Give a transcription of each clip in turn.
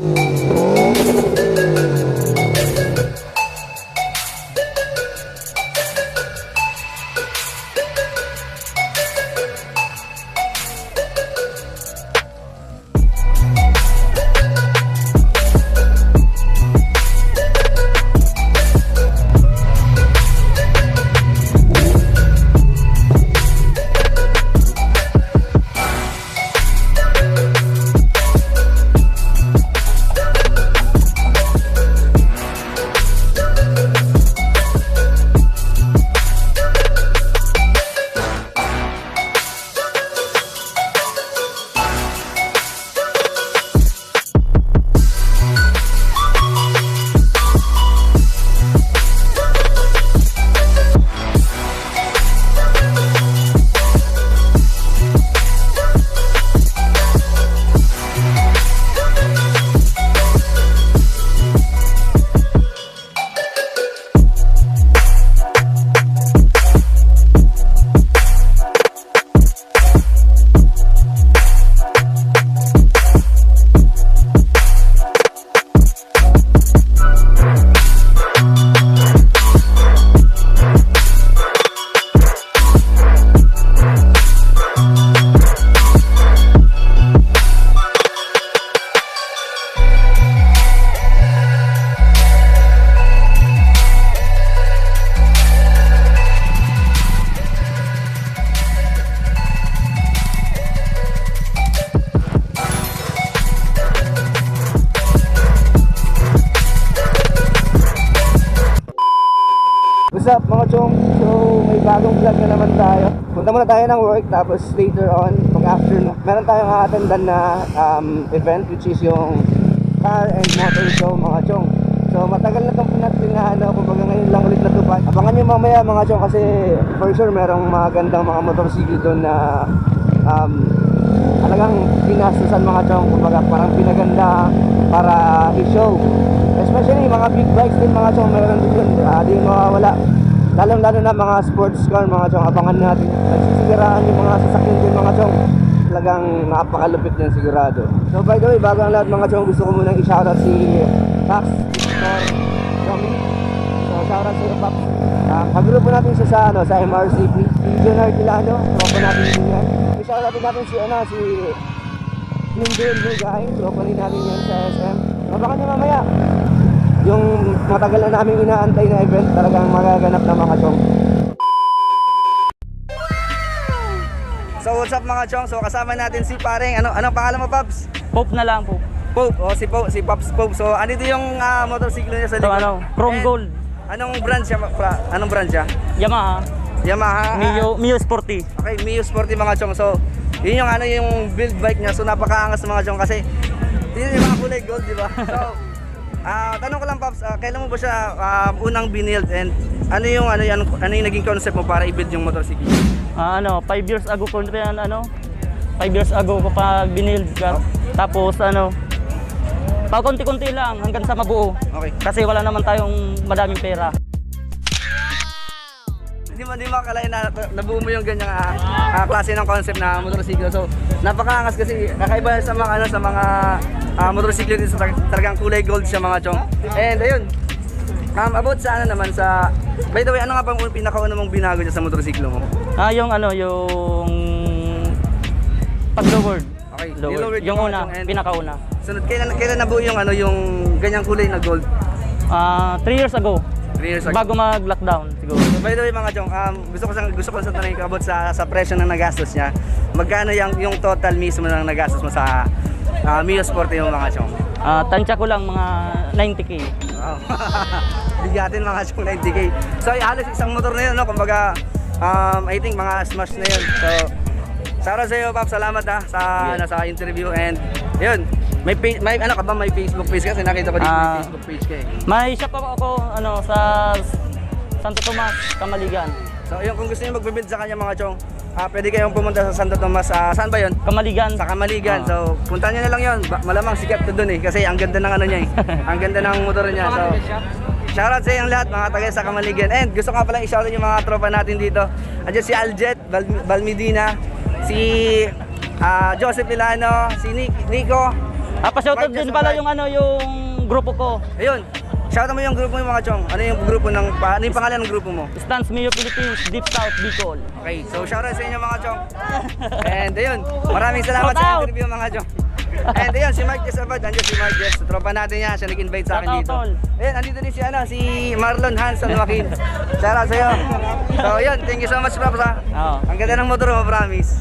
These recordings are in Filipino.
What's tapos later on, pag afternoon, meron tayong attendan na um, event which is yung car and motor show mga chong. So matagal na itong natin na ano, kumbaga ngayon lang ulit natupad. Abangan nyo mamaya mga chong kasi for sure merong mga gandang mga motorsiklo doon na um, talagang pinastusan mga chong. Kumbaga parang pinaganda para i-show. Especially mga big bikes din mga chong meron din yun. Uh, di mawawala. Lalong lalo na mga sports car mga chong. Abangan natin. Nagsisiguraan yung mga sasakyan din mga chong. Talagang napakalupit yan sigurado. So by the way, bago ang lahat mga chong, gusto ko munang i-shoutout si Max Victor Yomi. So shoutout iyo Paps. Uh, kagrupo natin siya sa, ano, sa MRCP. Si John Artilano. Tropa natin din yan. I-shoutout din natin si, ano, si yung Bill Lugay, tropa rin natin yan sa SM. Abangan nyo mamaya. Yung matagal na namin inaantay na event, talagang magaganap na mga chong. What's up mga chong? So kasama natin si Pareng. Ano anong pangalan mo, Pops? Pope na lang, Pope. Pope. O si Pope, si Pops Pope. So andito yung ah, motorsiklo niya sa So likod. ano, Chrome And Gold, Anong brand siya? Pra- Anong brand siya? Yamaha, Yamaha. Mio, Mio Sporty. Okay, Mio Sporty mga chong. So yun yung ano yung build bike niya. So napakaangas mga chong kasi yun yung mga kulay gold, di ba? So Ah, tanong ko lang Pops, ah, kailan mo ba siya ah, unang binild and ano yung ano yan ano yung naging concept mo para i-build yung motorsiklo? Ah, ano, 5 years ago ko yan, ano, 5 years ago ko pa binild ka. Tapos ano, pa konti-konti lang hanggang sa mabuo. Okay. Kasi wala naman tayong madaming pera. Hindi mo, hindi mo akalain na nabuo mo yung ganyang ah, ah, klase ng concept na motorsiklo. So, napakaangas kasi kakaiba sa mga ano sa mga ah, motorsiklo din sa tal- talagang kulay gold siya mga chong. And ayun. Um, about sa ano naman sa By the way, ano nga bang pinakauna mong binago dyan sa motorsiklo mo? Ah, yung ano, yung pag-lowered. Okay, Lowered. nilowered Yung una, yung pinakauna. Sunod, kailan, kailan nabuo yung ano yung ganyang kulay na gold? Ah, 3 years ago. 3 years ago. Bago mag-lockdown siguro. So, by the way mga chong, um, gusto ko sa gusto ko sa tanongin about sa sa presyo ng nagastos niya. Magkano yung yung total mismo ng nagastos mo sa uh, Mio Sport yung mga chong? Ah, tansya ko lang mga 90k. Wow. Bigatin mga chong 90k. So ay, halos isang motor na yun, no? Kumbaga, um, I think mga smash na yun. So, Sara sa iyo, Pap. Salamat ha sa, ano, sa interview and yun. May, may ano ka ba may Facebook page kasi nakita ko dito may Ah. Facebook page ka eh. May shop ako, ako ano sa Santo Tomas, Kamaligan. So yun kung gusto niyo magbe-build sa kanya mga chong, ah, pwede kayong pumunta sa Santo Tomas. ah, saan ba yun? Kamaligan. Sa Kamaligan. Ah. So, punta niyo na lang 'yon. Ba- Malamang sikat to doon eh kasi ang ganda ng ano niya eh. ang ganda ng motor niya. So, Shoutout sa inyong lahat mga taga sa Kamaligan. And gusto nga pala i-shoutout yung mga tropa natin dito. Andiyan si Aljet, Bal- Balmidina, si ah, Joseph Milano, si Nick, Nico, Ah, pa-shoutout din pala yung ano, yung grupo ko. Ayun. Shoutout mo yung grupo mo yung mga chong. Ano yung grupo ng, pa, ano yung pangalan ng grupo mo? Stans Mio Philippines, Deep South, Bicol. Okay, so shoutout sa inyo mga chong. And ayun, maraming salamat Shout sa interview mga chong. And ayun, si Mark Jess Abad, nandiyan si Mark Jess. Tropa natin yan, siya nag-invite sa akin Shout out, dito. Ayun, andito din si, ano, si Marlon Hanson Joaquin. Shoutout sa'yo. So ayun, thank you so much, Props ha. Oo. Ang ganda ng motor mo, promise.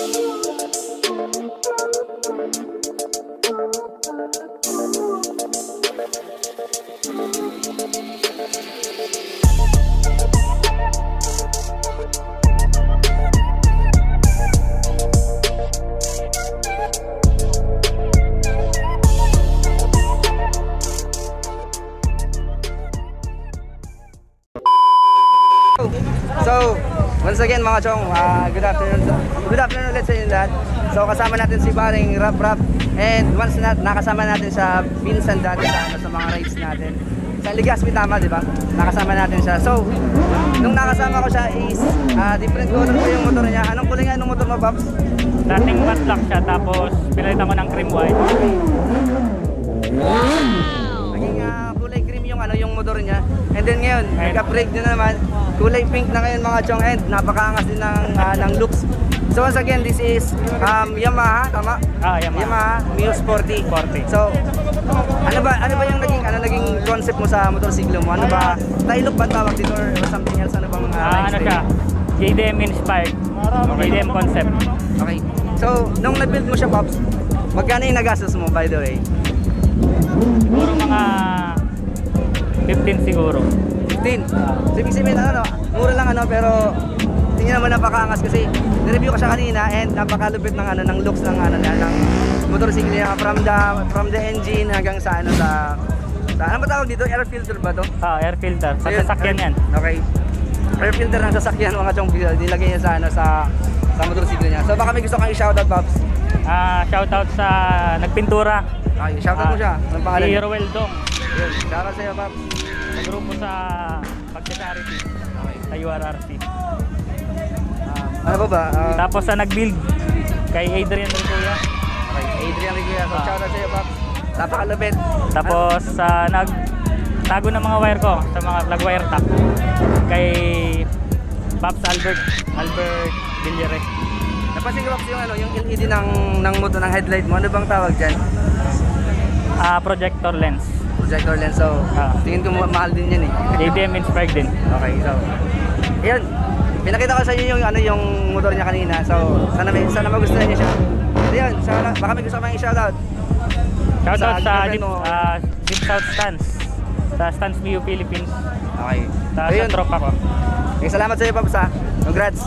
So, mga chong, ah, good afternoon. Good afternoon ulit sa inyo lahat. So, kasama natin si Baring Rap Rap. And once na nakasama natin sa Pinsan dati sa, ano, sa mga rides natin. Sa Ligaspi tama, di ba? Nakasama natin siya. So, nung nakasama ko siya is ah, different color po yung motor niya. Anong kulay nga ng motor mo, Babs? Dating matte black siya, tapos pinalitan ko ng cream white. Naging ah, kulay cream yung ano yung motor niya. And then ngayon, nagka-break na naman. Kulay pink na ngayon mga chong and napakaangas din ng, ah, ng looks. So once again, this is um, Yamaha, tama? Ah, Yamaha. Yamaha Mio Sporty. Sporty. So, ano ba ano ba yung naging ano naging concept mo sa motorsiklo mo? Ano ba? Tailok ba tawag dito or something else? Ano bang uh, Ah, ano siya? JDM inspired. JDM concept. Okay. So, nung na-build mo siya, Pops, magkano yung nagastos mo by the way? Siguro mga 15 siguro. 15. So, ibig sabihin, ano, no, mura lang ano, pero tingin naman napakaangas kasi nireview ko siya kanina and napakalupit ng ano ng looks ng ano niya ng motorcycle niya from the from the engine hanggang sa ano sa sa ano ba tawag dito? Air filter ba to? Ah, air filter. Sa So, sasakyan yan. Okay. Air filter ng sasakyan mga chong nilagay niya sa ano sa sa motorcycle niya. So baka may gusto kang i-shoutout, Pops. Ah, shoutout sa nagpintura. Okay, shoutout mo Ah, siya. Anong pangalan? Si? Roel Dong. Yun, shoutout sa'yo, Pops. Grupo sa pagka-charity. Okay. Sa URRC. Um, ano ba ba? Ah, Tapos sa nag-build kay Adrian Ricuya. okay. Adrian Riguera. So Ah. shoutout sa'yo, Pops. Napakalupit. Tapos sa nag tago ng mga wire ko sa mga plug wire tap kay Pops Albert Albert Villere. Napansin ko Pops, yung ano, yung LED ng ng motor ng headlight mo. Ano bang tawag diyan? Ah, projector lens. Projector lens. So, Ah. tingin ko ma- mahal din 'yan eh. JDM inspired din. okay, so. Ayun. Pinakita ko sa inyo yung ano yung motor niya kanina. So, sana may sana magustuhan niyo siya. Ayun, sana baka may gusto kang i-shoutout. Shoutout Sa sa Deep, ah, Deep South Stance. Sa Stance Mio Philippines. Okay. Sa, Ayun. sa tropa ko. Okay, salamat sa iyo, Pops ha. Congrats.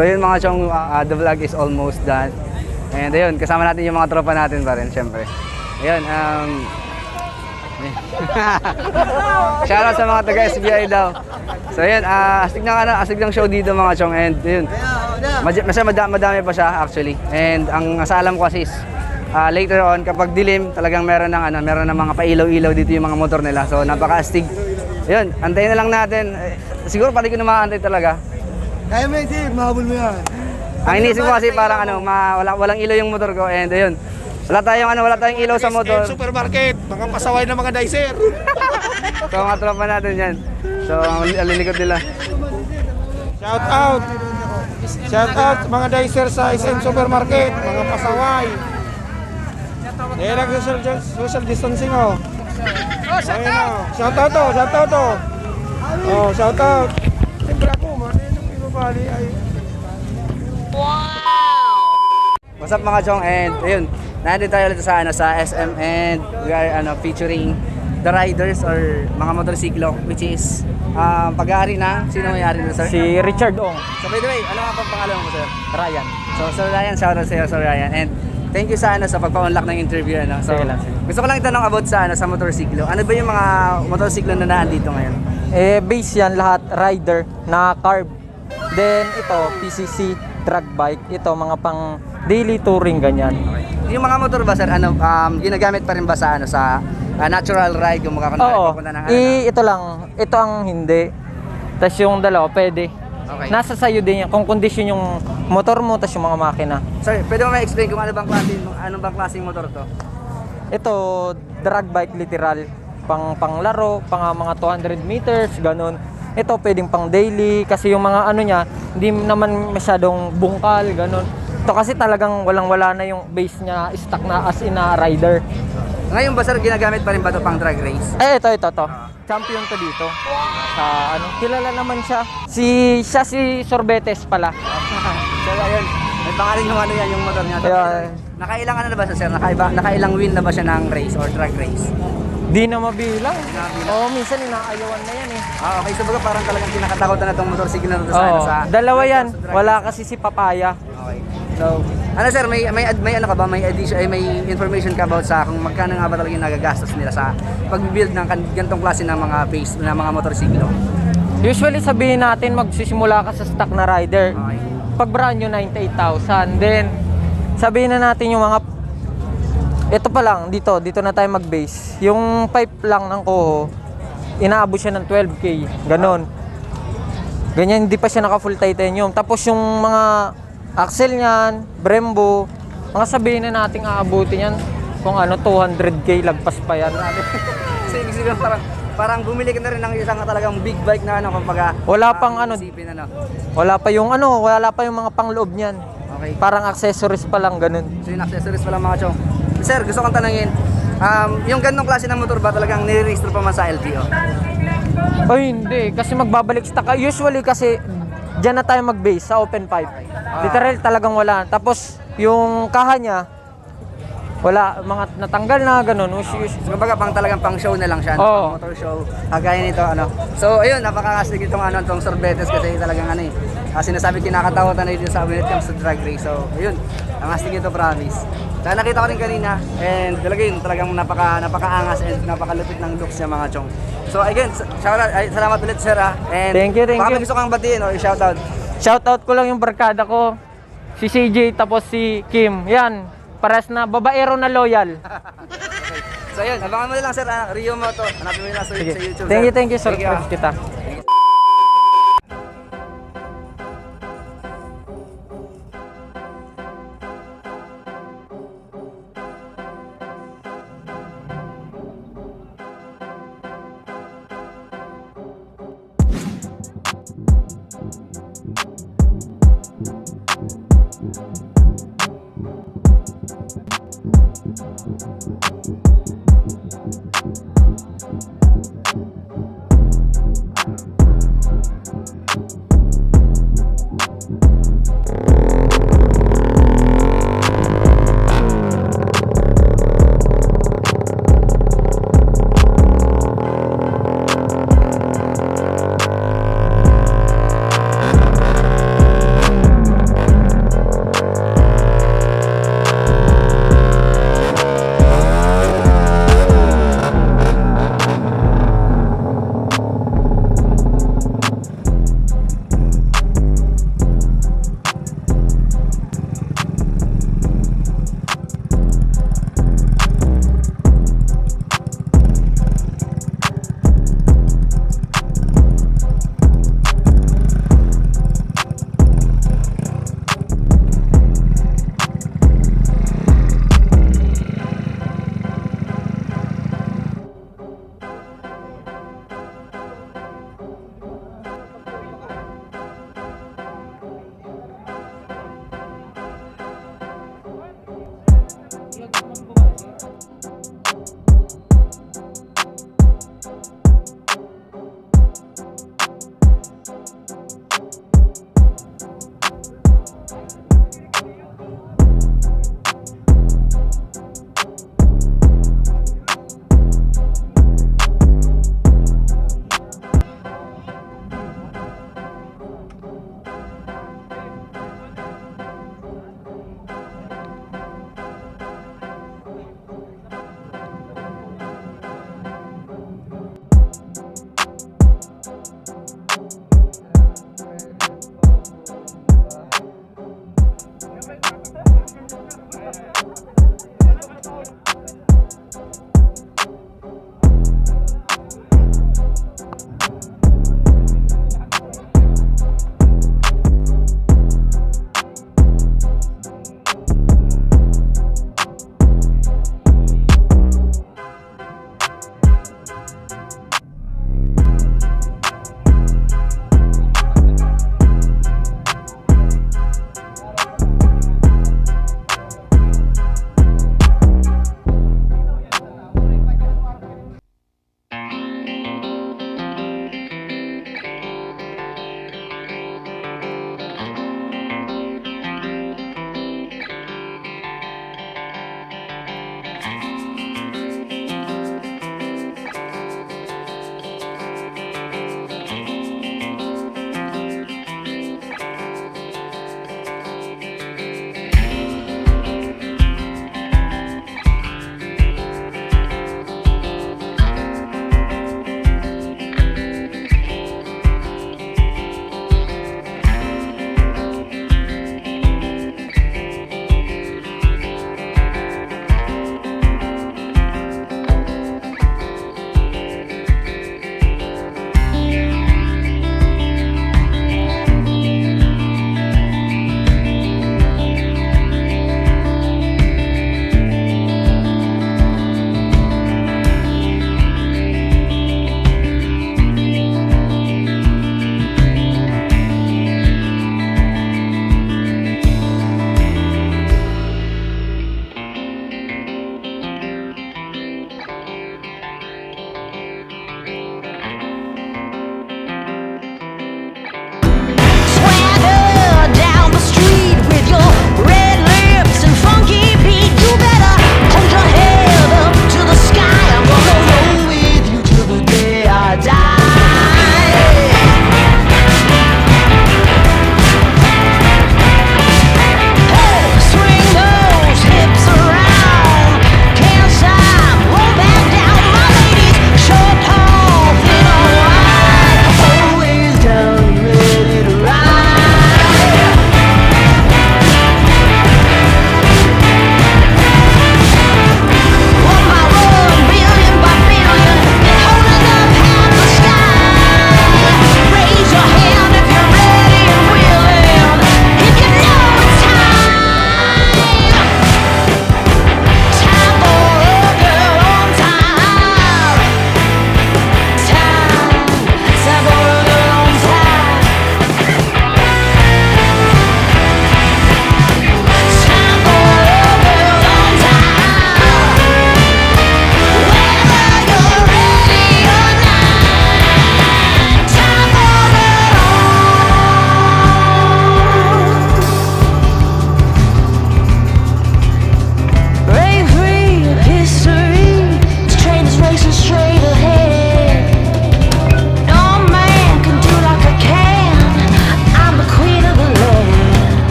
So yun mga chong, ah, the vlog is almost done. And ayun, kasama natin yung mga tropa natin pa rin, syempre. Ayun, um... Shoutout sa mga taga SBI daw. So ayun, ah, astig ng ano, astig ng show dito mga chong and yun. Mad- Masaya madami, madami pa siya actually. And ang sa alam ko kasi is ah, later on kapag dilim, talagang meron ng ano, meron ng mga pailaw-ilaw dito yung mga motor nila. So napaka-astig. Yun, antayin na lang natin. Eh, siguro pati ko na maantay talaga. Kaya mo yung Steve, mahabol mo yan. Ang inisip ko kasi parang ano, ma, wala, walang ilaw yung motor ko and ayun. Wala tayong ano, wala tayong ilaw sa motor. supermarket, mga pasaway ng mga dicer. So mga tropa natin yan. So ang alilikod nila. Shout out. Shout out mga dicer sa SM Supermarket, mga pasaway. Eh, nag social, social distancing oh. Oh, shout out. Shout out to, shout out to. Oh, shout out. Ibabali ay What's up mga chong and ayun, nandito tayo ulit sa ano sa SM and we are ano featuring the riders or mga motorsiklo which is um, pag-aari na sino may-ari na sir? Si Richard Ong, So by the way, ano nga pang pangalan mo sir? Ryan. So Sir Ryan, shout out sa iyo Sir Ryan and thank you sa ano sa pagpa-unlock ng interview ano. So Sige lang, sige. gusto ko lang itanong about sa ano sa motorsiklo. Ano ba yung mga motorsiklo na nandito ngayon? Eh, base yan lahat, rider na carb. Then, ito, PCC, drag bike. Ito, mga pang daily touring, ganyan. Yung mga motor ba sir, ano um, ginagamit pa rin ba sa ano sa ah, natural ride kung makakunwari Oo, papunta ng ano? i, ito lang, ito ang hindi. Tapos yung dalawa, pwede. Okay. Nasa sayo din yan, kung kondisyon yung motor mo, tapos yung mga makina. Sir, pwede mo ma-explain kung ano bang klase, anong bang klaseng motor to? Ito, drag bike literal. Pang panglaro, pang ah, mga 200 meters, ganun. Ito pwedeng pang daily kasi yung mga ano niya, hindi naman masyadong bungkal, ganun. Ito kasi talagang walang-wala na yung base niya, stock na as in a rider. Ngayon ba sir, ginagamit pa rin ba to pang drag race? Eh, ito, ito, ito. Champion to dito. Sa ano, kilala naman siya. Si, siya si Sorbetes pala. So ayun, may pangalan yung ano yan, yung motor niya. Ayan. Nakailang ano na ba siya sir? Nakaiba, nakailang win na ba siya ng race or drag race? Di na mabilang. Oo, minsan inaayawan na yan eh. Ah, okay. So baga parang talagang kinakatakutan na itong motorsiklo na to sa, ano, Oo, sa dalawa yan. Wala kasi si Papaya. Okay. So, ano sir, may may may ano ka ba? May addition ay may information ka about sa kung magkano nga ba talaga yung nagagastos nila sa pag-build ng kan- ganitong klase ng mga base ng mga motorsiklo? Usually sabihin natin magsisimula ka sa stock na rider. Okay. Pag brand new 98,000. Then sabihin na natin yung mga ito pa lang dito, dito na tayo mag-base. Yung pipe lang ng Koho, inaabot siya ng 12k, ganon. Ganyan, hindi pa siya naka full titanium. Tapos yung mga axle niyan, Brembo, mga sabihin na nating aabutin yan kung ano 200k lagpas pa yan. Kasi ibig sabihin parang parang bumili ka na rin ng isang talagang big bike na ano kumbaga Wala ah, pang ano. isipin, ano. Wala pa yung ano, wala pa yung mga pangloob niyan. Okay. Parang accessories pa lang ganun. So yung accessories pala mga chong. Sir, gusto kong tanungin, um, yung ganong klase ng motor ba talagang nire-register pa man sa LTO? Ay, hindi. Kasi magbabalik stock. Usually kasi, dyan na tayo mag-base sa open pipe. Literal talagang wala. Tapos, yung kaha niya, wala, mga natanggal na, ganun. Us- us- So kumbaga pang talagang pang show na lang siya, pang motor show. Kagaya nito ano. So ayun, napakakastig itong ano itong sorbetes kasi talagang ano eh. Uh, sinasabi kinakatakutan na dito sa when it comes to drag race. So ayun, ang astig ito promise. Saka nakita ko rin kanina and talaga yun, talagang napaka napakaangas and napakalupit ng looks niya mga chong. So again, shout out, ay, salamat ulit sir ah. And Thank you, thank baka you. may gusto kang batiin or shout out. Shoutout ko lang yung barkada ko. Si CJ tapos si Kim. Yan. Pares na babaero na loyal. So ayun, abangan mo na lang sir, ah, Rio Moto. Hanapin mo na lang sa, Sige. sa YouTube. Thank sir. you, thank you. Thank you, ah. Kita.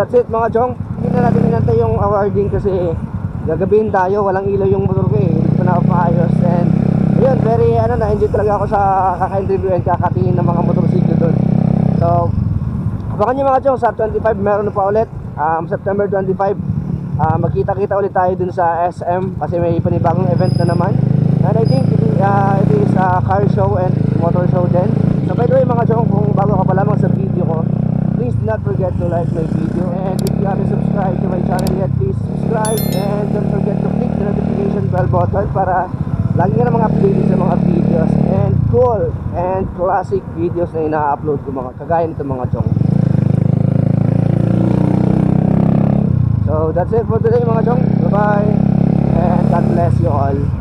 That's it mga chong. Hindi na natin inantay yung awarding kasi gagabihin tayo. Walang ilaw yung motor ko eh. Hindi pa na maayos. And yun, very ano na enjoy talaga ako sa kaka-interview and kakatingin ng mga motorsiklo doon. So, abangan nyo mga chong sa 25 meron na pa ulit. Um, September 25. Ah, magkita-kita ulit tayo dun sa SM kasi may panibagong event na naman. And I think it, uh, it is a car show and motor show din. So by the way mga chong, kung bago ka pa lamang sa video ko, please do not forget to like my video. You haven't subscribed to my channel yet, please subscribe. And don't forget to click the notification bell button para lagi ka na mga updated sa mga videos. And cool and classic videos na ina-upload ko mga kagaya nito mga chong. So that's it for today mga chong. Bye bye. And God bless you all.